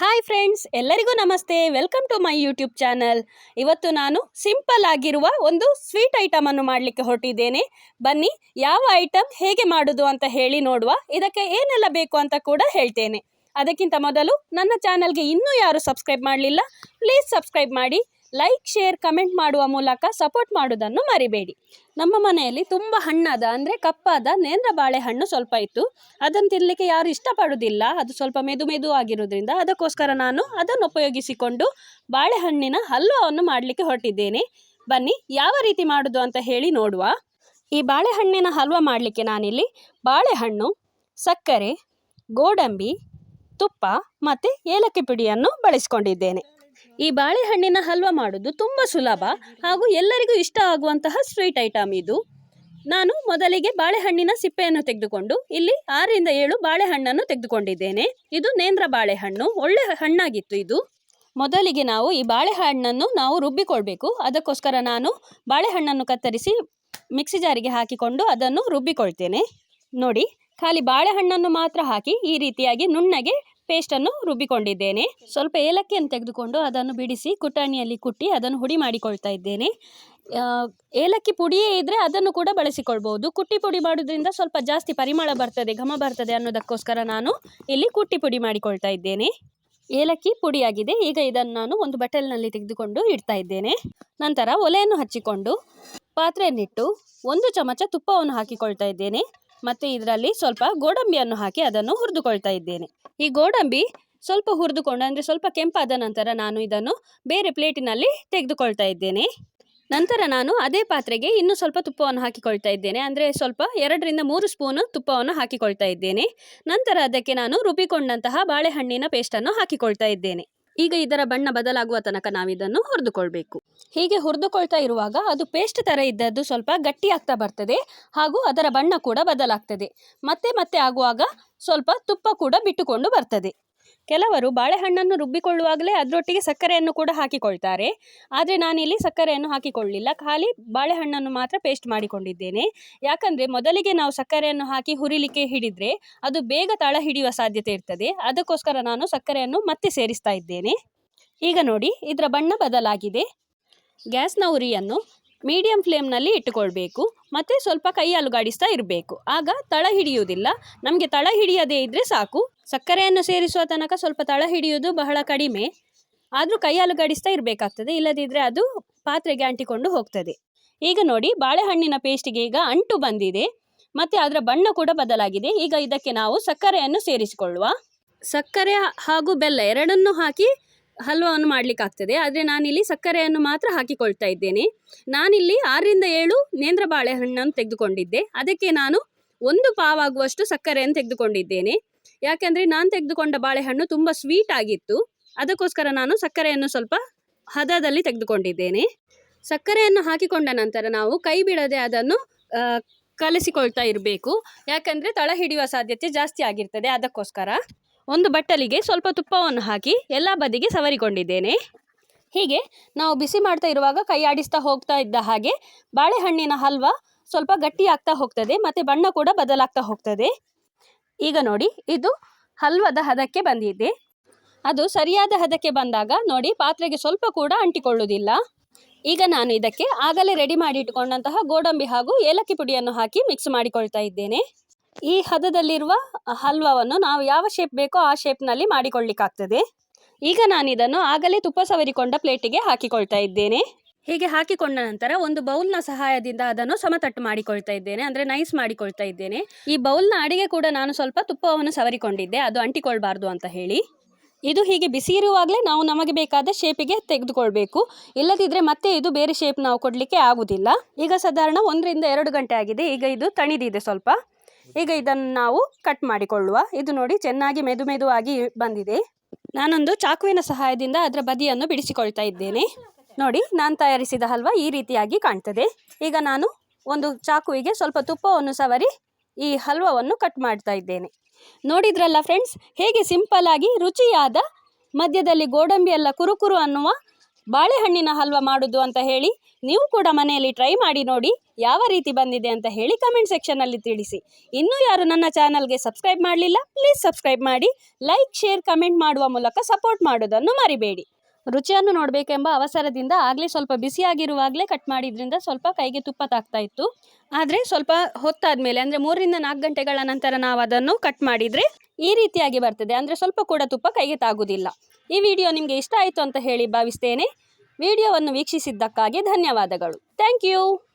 Hi friends ಎಲ್ಲರಿಗೂ ನಮಸ್ತೆ. Welcome to my YouTube channel ಇವತ್ತು ನಾನು ಸಿಂಪಲ್ ಆಗಿರುವ ಒಂದು ಸ್ವೀಟ್ ಐಟಮನ್ನು ಮಾಡಲಿಕ್ಕೆ ಹೊರಟಿದ್ದೇನೆ. ಬನ್ನಿ, ಯಾವ ಐಟಮ್ ಹೇಗೆ ಮಾಡೋದು ಅಂತ ಹೇಳಿ ನೋಡುವ. ಇದಕ್ಕೆ ಏನೆಲ್ಲ ಬೇಕು ಅಂತ ಕೂಡ ಹೇಳ್ತೇನೆ. ಅದಕ್ಕಿಂತ ಮೊದಲು ನನ್ನ ಚಾನಲ್ಗೆ ಇನ್ನೂ ಯಾರು ಸಬ್ಸ್ಕ್ರೈಬ್ ಮಾಡಲಿಲ್ಲ ಪ್ಲೀಸ್ ಸಬ್ಸ್ಕ್ರೈಬ್ ಮಾಡಿ. ಲೈಕ್ ಶೇರ್ ಕಮೆಂಟ್ ಮಾಡುವ ಮೂಲಕ ಸಪೋರ್ಟ್ ಮಾಡೋದನ್ನು ಮರಿಬೇಡಿ. ನಮ್ಮ ಮನೆಯಲ್ಲಿ ತುಂಬ ಹಣ್ಣಾದ, ಅಂದರೆ ಕಪ್ಪಾದ ನೇಂದ್ರ ಬಾಳೆಹಣ್ಣು ಸ್ವಲ್ಪ ಇತ್ತು. ಅದನ್ನು ತಿನ್ನಲಿಕ್ಕೆ ಯಾರು ಇಷ್ಟಪಡುವುದಿಲ್ಲ. ಅದು ಸ್ವಲ್ಪ ಮೆದು ಮೆದು ಆಗಿರೋದ್ರಿಂದ ಅದಕ್ಕೋಸ್ಕರ ನಾನು ಅದನ್ನು ಉಪಯೋಗಿಸಿಕೊಂಡು ಬಾಳೆಹಣ್ಣಿನ ಹಲ್ವವನ್ನು ಮಾಡಲಿಕ್ಕೆ ಹೊರಟಿದ್ದೇನೆ. ಬನ್ನಿ, ಯಾವ ರೀತಿ ಮಾಡೋದು ಅಂತ ಹೇಳಿ ನೋಡುವ. ಈ ಬಾಳೆಹಣ್ಣಿನ ಹಲ್ವ ಮಾಡಲಿಕ್ಕೆ ನಾನಿಲ್ಲಿ ಬಾಳೆಹಣ್ಣು, ಸಕ್ಕರೆ, ಗೋಡಂಬಿ, ತುಪ್ಪ ಮತ್ತು ಏಲಕ್ಕಿ ಪುಡಿಯನ್ನು ಬಳಸಿಕೊಂಡಿದ್ದೇನೆ. ಈ ಬಾಳೆಹಣ್ಣಿನ ಹಲ್ವ ಮಾಡೋದು ತುಂಬ ಸುಲಭ ಹಾಗೂ ಎಲ್ಲರಿಗೂ ಇಷ್ಟ ಆಗುವಂತಹ ಸ್ವೀಟ್ ಐಟಮ್ ಇದು. ನಾನು ಮೊದಲಿಗೆ ಬಾಳೆಹಣ್ಣಿನ ಸಿಪ್ಪೆಯನ್ನು ತೆಗೆದುಕೊಂಡು ಇಲ್ಲಿ ಆರರಿಂದ ಏಳು ಬಾಳೆಹಣ್ಣನ್ನು ತೆಗೆದುಕೊಂಡಿದ್ದೇನೆ. ಇದು ನೇಂದ್ರ ಬಾಳೆಹಣ್ಣು, ಒಳ್ಳೆ ಹಣ್ಣಾಗಿತ್ತು ಇದು. ಮೊದಲಿಗೆ ನಾವು ಈ ಬಾಳೆಹಣ್ಣನ್ನು ನಾವು ರುಬ್ಬಿಕೊಳ್ಬೇಕು. ಅದಕ್ಕೋಸ್ಕರ ನಾನು ಬಾಳೆಹಣ್ಣನ್ನು ಕತ್ತರಿಸಿ ಮಿಕ್ಸಿ ಜಾರಿಗೆ ಹಾಕಿಕೊಂಡು ಅದನ್ನು ರುಬ್ಬಿಕೊಳ್ತೇನೆ. ನೋಡಿ, ಖಾಲಿ ಬಾಳೆಹಣ್ಣನ್ನು ಮಾತ್ರ ಹಾಕಿ ಈ ರೀತಿಯಾಗಿ ನುಣ್ಣಗೆ ಪೇಸ್ಟನ್ನು ರುಬ್ಬಿಕೊಂಡಿದ್ದೇನೆ. ಸ್ವಲ್ಪ ಏಲಕ್ಕಿಯನ್ನು ತೆಗೆದುಕೊಂಡು ಅದನ್ನು ಬಿಡಿಸಿ ಕುಟಾಣಿಯಲ್ಲಿ ಕುಟ್ಟಿ ಅದನ್ನು ಹುಡಿ ಮಾಡಿಕೊಳ್ತಾ ಇದ್ದೇನೆ. ಏಲಕ್ಕಿ ಪುಡಿಯೇ ಇದ್ದರೆ ಅದನ್ನು ಕೂಡ ಬಳಸಿಕೊಳ್ಬೋದು ಕುಟ್ಟಿ ಪುಡಿ ಮಾಡೋದ್ರಿಂದ ಸ್ವಲ್ಪ ಜಾಸ್ತಿ ಪರಿಮಳ ಬರ್ತದೆ, ಘಮ ಬರ್ತದೆ ಅನ್ನೋದಕ್ಕೋಸ್ಕರ ನಾನು ಇಲ್ಲಿ ಕುಟ್ಟಿ ಪುಡಿ ಮಾಡಿಕೊಳ್ತಾ ಇದ್ದೇನೆ. ಏಲಕ್ಕಿ ಪುಡಿಯಾಗಿದೆ. ಈಗ ಇದನ್ನು ನಾನು ಒಂದು ಬಟಲ್ನಲ್ಲಿ ತೆಗೆದುಕೊಂಡು ಇಡ್ತಾ ಇದ್ದೇನೆ. ನಂತರ ಒಲೆಯನ್ನು ಹಚ್ಚಿಕೊಂಡು ಪಾತ್ರೆಯನ್ನಿಟ್ಟು ಒಂದು ಚಮಚ ತುಪ್ಪವನ್ನು ಹಾಕಿಕೊಳ್ತಾ ಇದ್ದೇನೆ. ಮತ್ತು ಇದರಲ್ಲಿ ಸ್ವಲ್ಪ ಗೋಡಂಬಿಯನ್ನು ಹಾಕಿ ಅದನ್ನು ಹುರಿದುಕೊಳ್ತಾ ಇದ್ದೇನೆ. ಈ ಗೋಡಂಬಿ ಸ್ವಲ್ಪ ಹುರಿದುಕೊಂಡು, ಅಂದರೆ ಸ್ವಲ್ಪ ಕೆಂಪಾದ ನಂತರ ನಾನು ಇದನ್ನು ಬೇರೆ ಪ್ಲೇಟಿನಲ್ಲಿ ತೆಗೆದುಕೊಳ್ತಾ ಇದ್ದೇನೆ. ನಂತರ ನಾನು ಅದೇ ಪಾತ್ರೆಗೆ ಇನ್ನೂ ಸ್ವಲ್ಪ ತುಪ್ಪವನ್ನು ಹಾಕಿಕೊಳ್ತಾ ಇದ್ದೇನೆ. ಅಂದರೆ ಸ್ವಲ್ಪ ಎರಡರಿಂದ ಮೂರು ಸ್ಪೂನು ತುಪ್ಪವನ್ನು ಹಾಕಿಕೊಳ್ತಾ ಇದ್ದೇನೆ. ನಂತರ ಅದಕ್ಕೆ ನಾನು ರುಬ್ಬಿಕೊಂಡಂತಹ ಬಾಳೆಹಣ್ಣಿನ ಪೇಸ್ಟನ್ನು ಹಾಕಿಕೊಳ್ತಾ ಇದ್ದೇನೆ. ಈಗ ಇದರ ಬಣ್ಣ ಬದಲಾಗುವ ತನಕ ನಾವಿದನ್ನು ಹುರಿದುಕೊಳ್ಬೇಕು. ಹೀಗೆ ಹುರಿದುಕೊಳ್ತಾ ಇರುವಾಗ ಅದು ಪೇಸ್ಟ್ ಥರ ಇದ್ದದ್ದು ಸ್ವಲ್ಪ ಗಟ್ಟಿ ಆಗ್ತಾ ಬರ್ತದೆ ಹಾಗೂ ಅದರ ಬಣ್ಣ ಕೂಡ ಬದಲಾಗ್ತದೆ. ಮತ್ತೆ ಮತ್ತೆ ಆಗುವಾಗ ಸ್ವಲ್ಪ ತುಪ್ಪ ಕೂಡ ಬಿಟ್ಟುಕೊಂಡು ಬರ್ತದೆ. ಕೆಲವರು ಬಾಳೆಹಣ್ಣನ್ನು ರುಬ್ಬಿಕೊಳ್ಳುವಾಗಲೇ ಅದರೊಟ್ಟಿಗೆ ಸಕ್ಕರೆಯನ್ನು ಕೂಡ ಹಾಕಿಕೊಳ್ತಾರೆ. ಆದರೆ ನಾನಿಲ್ಲಿ ಸಕ್ಕರೆಯನ್ನು ಹಾಕಿಕೊಳ್ಳಿಲ್ಲ. ಖಾಲಿ ಬಾಳೆಹಣ್ಣನ್ನು ಮಾತ್ರ ಪೇಸ್ಟ್ ಮಾಡಿಕೊಂಡಿದ್ದೇನೆ. ಯಾಕಂದರೆ ಮೊದಲಿಗೆ ನಾವು ಸಕ್ಕರೆಯನ್ನು ಹಾಕಿ ಹುರಿಲಿಕ್ಕೆ ಹಿಡಿದ್ರೆ ಅದು ಬೇಗ ತಳ ಹಿಡಿಯುವ ಸಾಧ್ಯತೆ ಇರ್ತದೆ. ಅದಕ್ಕೋಸ್ಕರ ನಾನು ಸಕ್ಕರೆಯನ್ನು ಮತ್ತೆ ಸೇರಿಸ್ತಾ ಇದ್ದೇನೆ. ಈಗ ನೋಡಿ, ಇದರ ಬಣ್ಣ ಬದಲಾಗಿದೆ. ಗ್ಯಾಸ್ನ ಉರಿಯನ್ನು ಮೀಡಿಯಂ ಫ್ಲೇಮ್ನಲ್ಲಿ ಇಟ್ಟುಕೊಳ್ಬೇಕು ಮತ್ತು ಸ್ವಲ್ಪ ಕೈ ಅಲುಗಾಡಿಸ್ತಾ ಇರಬೇಕು. ಆಗ ತಳ ಹಿಡಿಯುವುದಿಲ್ಲ. ನಮಗೆ ತಳ ಹಿಡಿಯದೇ ಇದ್ದರೆ ಸಾಕು. ಸಕ್ಕರೆಯನ್ನು ಸೇರಿಸುವ ತನಕ ಸ್ವಲ್ಪ ತಳ ಹಿಡಿಯುವುದು ಬಹಳ ಕಡಿಮೆ. ಆದರೂ ಕೈ ಅಲುಗಾಡಿಸ್ತಾ ಇರಬೇಕಾಗ್ತದೆ. ಇಲ್ಲದಿದ್ದರೆ ಅದು ಪಾತ್ರೆಗೆ ಅಂಟಿಕೊಂಡು ಹೋಗ್ತದೆ. ಈಗ ನೋಡಿ, ಬಾಳೆಹಣ್ಣಿನ ಪೇಸ್ಟಿಗೆ ಈಗ ಅಂಟು ಬಂದಿದೆ. ಮತ್ತು ಅದರ ಬಣ್ಣ ಕೂಡ ಬದಲಾಗಿದೆ. ಈಗ ಇದಕ್ಕೆ ನಾವು ಸಕ್ಕರೆಯನ್ನು ಸೇರಿಸಿಕೊಳ್ಳುವ. ಸಕ್ಕರೆ ಹಾಗೂ ಬೆಲ್ಲ ಎರಡನ್ನೂ ಹಾಕಿ ಹಲ್ವವನ್ನು ಮಾಡಲಿಕ್ಕಾಗ್ತದೆ. ಆದರೆ ನಾನಿಲ್ಲಿ ಸಕ್ಕರೆಯನ್ನು ಮಾತ್ರ ಹಾಕಿಕೊಳ್ತಾ ಇದ್ದೇನೆ. ನಾನಿಲ್ಲಿ ಆರರಿಂದ ಏಳು ನೇಂದ್ರ ಬಾಳೆಹಣ್ಣನ್ನು ತೆಗೆದುಕೊಂಡಿದ್ದೆ. ಅದಕ್ಕೆ ನಾನು ಒಂದು ಪಾವಾಗುವಷ್ಟು ಸಕ್ಕರೆಯನ್ನು ತೆಗೆದುಕೊಂಡಿದ್ದೇನೆ. ಯಾಕೆಂದರೆ ನಾನು ತೆಗೆದುಕೊಂಡ ಬಾಳೆಹಣ್ಣು ತುಂಬ ಸ್ವೀಟ್ ಆಗಿತ್ತು. ಅದಕ್ಕೋಸ್ಕರ ನಾನು ಸಕ್ಕರೆಯನ್ನು ಸ್ವಲ್ಪ ಹದದಲ್ಲಿ ತೆಗೆದುಕೊಂಡಿದ್ದೇನೆ. ಸಕ್ಕರೆಯನ್ನು ಹಾಕಿಕೊಂಡ ನಂತರ ನಾವು ಕೈ ಬಿಡದೆ ಅದನ್ನು ಕಲಸಿಕೊಳ್ತಾ ಇರಬೇಕು. ಯಾಕಂದರೆ ತಳ ಹಿಡಿಯುವ ಸಾಧ್ಯತೆ ಜಾಸ್ತಿ ಆಗಿರ್ತದೆ ಅದಕ್ಕೋಸ್ಕರ. ಒಂದು ಬಟ್ಟಲಿಗೆ ಸ್ವಲ್ಪ ತುಪ್ಪವನ್ನು ಹಾಕಿ ಎಲ್ಲ ಬದಿಗೆ ಸವರಿಕೊಂಡಿದ್ದೇನೆ. ಹೀಗೆ ನಾವು ಬಿಸಿ ಮಾಡ್ತಾ ಇರುವಾಗ ಕೈ ಆಡಿಸ್ತಾ ಹೋಗ್ತಾ ಇದ್ದ ಹಾಗೆ ಬಾಳೆಹಣ್ಣಿನ ಹಲ್ವ ಸ್ವಲ್ಪ ಗಟ್ಟಿ ಆಗ್ತಾ ಹೋಗ್ತದೆ ಮತ್ತು ಬಣ್ಣ ಕೂಡ ಬದಲಾಗ್ತಾ ಹೋಗ್ತದೆ. ಈಗ ನೋಡಿ, ಇದು ಹಲ್ವದ ಹದಕ್ಕೆ ಬಂದಿದೆ. ಅದು ಸರಿಯಾದ ಹದಕ್ಕೆ ಬಂದಾಗ ನೋಡಿ ಪಾತ್ರೆಗೆ ಸ್ವಲ್ಪ ಕೂಡ ಅಂಟಿಕೊಳ್ಳುವುದಿಲ್ಲ. ಈಗ ನಾನು ಇದಕ್ಕೆ ಆಗಲೇ ರೆಡಿ ಮಾಡಿ ಇಟ್ಕೊಂಡಂತಹ ಗೋಡಂಬಿ ಹಾಗೂ ಏಲಕ್ಕಿ ಪುಡಿಯನ್ನು ಹಾಕಿ ಮಿಕ್ಸ್ ಮಾಡಿಕೊಳ್ತಾ ಇದ್ದೇನೆ. ಈ ಹದದಲ್ಲಿರುವ ಹಲ್ವಾವನ್ನು ನಾವು ಯಾವ ಶೇಪ್ ಬೇಕೋ ಆ ಶೇಪ್ನಲ್ಲಿ ಮಾಡಿಕೊಳ್ಳಿಕ್ಕಾಗ್ತದೆ. ಈಗ ನಾನು ಇದನ್ನು ಆಗಲೇ ತುಪ್ಪ ಸವರಿಕೊಂಡ ಪ್ಲೇಟಿಗೆ ಹಾಕಿಕೊಳ್ತಾ ಇದ್ದೇನೆ. ಹೀಗೆ ಹಾಕಿಕೊಂಡ ನಂತರ ಒಂದು ಬೌಲ್ನ ಸಹಾಯದಿಂದ ಅದನ್ನು ಸಮತಟ್ಟು ಮಾಡಿಕೊಳ್ತಾ ಇದ್ದೇನೆ. ಅಂದರೆ ನೈಸ್ ಮಾಡಿಕೊಳ್ತಾ ಇದ್ದೇನೆ. ಈ ಬೌಲ್ನ ಅಡಿಗೆ ಕೂಡ ನಾನು ಸ್ವಲ್ಪ ತುಪ್ಪವನ್ನು ಸವರಿಕೊಂಡಿದ್ದೆ. ಅದು ಅಂಟಿಕೊಳ್ಬಾರ್ದು ಅಂತ ಹೇಳಿ. ಇದು ಹೀಗೆ ಬಿಸಿ ಇರುವಾಗಲೇ ನಾವು ನಮಗೆ ಬೇಕಾದ ಶೇಪಿಗೆ ತೆಗೆದುಕೊಳ್ಬೇಕು. ಇಲ್ಲದಿದ್ದರೆ ಮತ್ತೆ ಇದು ಬೇರೆ ಶೇಪ್ ನಾವು ಕೊಡಲಿಕ್ಕೆ ಆಗುವುದಿಲ್ಲ ಈಗ ಸಾಧಾರಣ ಒಂದರಿಂದ ಎರಡು ಗಂಟೆ ಆಗಿದೆ. ಈಗ ಇದು ತಣಿದಿದೆ ಸ್ವಲ್ಪ. ಈಗ ಇದನ್ನು ನಾವು ಕಟ್ ಮಾಡಿಕೊಳ್ಳುವ. ಇದು ನೋಡಿ ಚೆನ್ನಾಗಿ ಮೆದು ಮೆದುವಾಗಿ ಬಂದಿದೆ. ನಾನೊಂದು ಚಾಕುವಿನ ಸಹಾಯದಿಂದ ಅದರ ಬದಿಯನ್ನು ಬಿಡಿಸಿಕೊಳ್ತಾ ಇದ್ದೇನೆ. ನೋಡಿ, ನಾನು ತಯಾರಿಸಿದ ಹಲ್ವ ಈ ರೀತಿಯಾಗಿ ಕಾಣ್ತದೆ. ಈಗ ನಾನು ಒಂದು ಚಾಕುವಿಗೆ ಸ್ವಲ್ಪ ತುಪ್ಪವನ್ನು ಸವರಿ ಈ ಹಲ್ವವನ್ನು ಕಟ್ ಮಾಡ್ತಾ ಇದ್ದೇನೆ. ನೋಡಿದ್ರಲ್ಲ ಫ್ರೆಂಡ್ಸ್ ಹೇಗೆ ಸಿಂಪಲ್ ಆಗಿ ರುಚಿಯಾದ ಮಧ್ಯದಲ್ಲಿ ಗೋಡಂಬಿ ಎಲ್ಲ ಕುರುಕುರು ಅನ್ನುವ ಬಾಳೆಹಣ್ಣಿನ ಹಲ್ವ ಮಾಡೋದು ಅಂತ ಹೇಳಿ ನೀವು ಕೂಡ ಮನೆಯಲ್ಲಿ ಟ್ರೈ ಮಾಡಿ ನೋಡಿ ಯಾವ ರೀತಿ ಬಂದಿದೆ ಅಂತ ಹೇಳಿ ಕಮೆಂಟ್ ಸೆಕ್ಷನಲ್ಲಿ ತಿಳಿಸಿ. ಇನ್ನೂ ಯಾರು ನನ್ನ ಚಾನಲ್ಗೆ ಸಬ್ಸ್ಕ್ರೈಬ್ ಮಾಡಲಿಲ್ಲ ಪ್ಲೀಸ್ ಸಬ್ಸ್ಕ್ರೈಬ್ ಮಾಡಿ ಲೈಕ್ ಶೇರ್ ಕಮೆಂಟ್ ಮಾಡುವ ಮೂಲಕ ಸಪೋರ್ಟ್ ಮಾಡೋದನ್ನು ಮರಿಬೇಡಿ. ರುಚಿಯನ್ನು ನೋಡಬೇಕೆಂಬ ಅವಸರದಿಂದ ಆಗಲೇ ಸ್ವಲ್ಪ ಬಿಸಿಯಾಗಿರುವಾಗಲೇ ಕಟ್ ಮಾಡಿದ್ರಿಂದ ಸ್ವಲ್ಪ ಕೈಗೆ ತುಪ್ಪ ತಾಕ್ತಾ ಇತ್ತು. ಆದರೆ ಸ್ವಲ್ಪ ಹೊತ್ತಾದ ಮೇಲೆ ಅಂದರೆ ಮೂರರಿಂದ ನಾಲ್ಕು ಗಂಟೆಗಳ ನಂತರ ನಾವು ಅದನ್ನು ಕಟ್ ಮಾಡಿದರೆ ಈ ರೀತಿಯಾಗಿ ಬರ್ತದೆ. ಅಂದರೆ ಸ್ವಲ್ಪ ಕೂಡ ತುಪ್ಪ ಕೈಗೆ ತಾಗುವುದಿಲ್ಲ. ಈ ವಿಡಿಯೋ ನಿಮಗೆ ಇಷ್ಟ ಆಯಿತು ಅಂತ ಹೇಳಿ ಭಾವಿಸ್ತೇನೆ. ವಿಡಿಯೋವನ್ನು ವೀಕ್ಷಿಸಿದ್ದಕ್ಕಾಗಿ ಧನ್ಯವಾದಗಳು. Thank you.